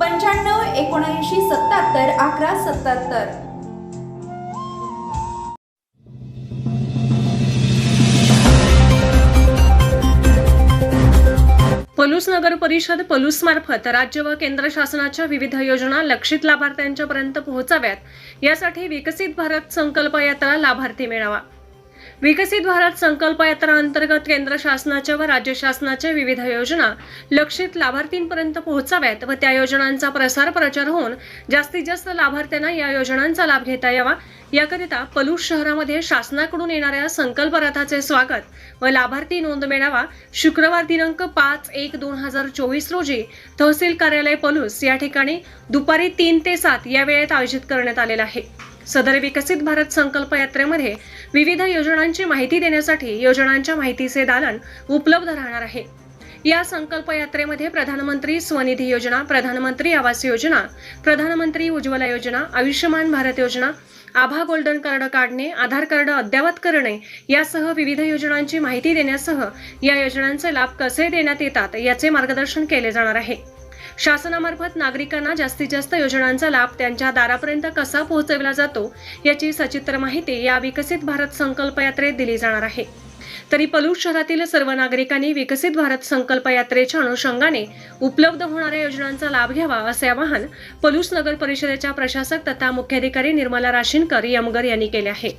पंच्याण्णव एकोणऐंशी सत्याहत्तर अकरा सत्याहत्तर. पलूस नगर परिषद पलूस मार्फत राज्य व केंद्र शासनाच्या विविध योजना लक्षित लाभार्थ्यांच्या पर्यंत पोहोचाव्यात. यासाठी विकसित भारत संकल्प यात्रा लाभार्थी मिळावा. विकसित भारत संकल्प यात्रा अंतर्गत केंद्र शासनाच्या व राज्य शासनाच्या विविध योजना लक्षित लाभार्थींपर्यंत पोहोचाव्यात व त्या योजनांचा प्रसार प्रचार होऊन जास्तीत जास्त लाभार्थ्यांना या योजनांचा लाभ घेता यावा. याकरिता पलूस शहरामध्ये शासनाकडून येणाऱ्या संकल्प रथाचे स्वागत व लाभार्थी नोंद मेळावा शुक्रवार दिनांक पाच एक दोन हजार चोवीस रोजी तहसील कार्यालय पलूस या ठिकाणी दुपारी तीन ते सात या वेळेत आयोजित करण्यात आलेला आहे. सदर विकसित भारत संकल्प यात्रेमध्ये विविध योजनांची माहिती देण्यासाठी योजनांच्या माहितीचे दालन उपलब्ध राहणार आहे. या संकल्प यात्रेमध्ये प्रधानमंत्री स्वनिधी योजना प्रधानमंत्री आवास योजना प्रधानमंत्री उज्ज्वला योजना आयुष्यमान भारत योजना आभा गोल्डन कार्ड काढणे आधार कार्ड अद्ययावत करणे यासह विविध योजनांची माहिती देण्यासह या योजनांचे लाभ कसे देण्यात येतात याचे मार्गदर्शन केले जाणार आहे. शासनामार्फत नागरिकांना जास्तीत जास्त योजनांचा लाभ त्यांच्या दारापर्यंत कसा पोहोचवला जातो याची सचित्र माहिती या विकसित भारत संकल्प यात्रेत दिली जाणार आहे. तरी पलूस शहरातील सर्व नागरिकांनी विकसित भारत संकल्प यात्रेच्या अनुषंगाने उपलब्ध होणाऱ्या योजनांचा लाभ घ्यावा असे आवाहन पलूस नगर परिषदेच्या प्रशासक तथा मुख्याधिकारी निर्मला राशीनकर यमगर यांनी केले आहे.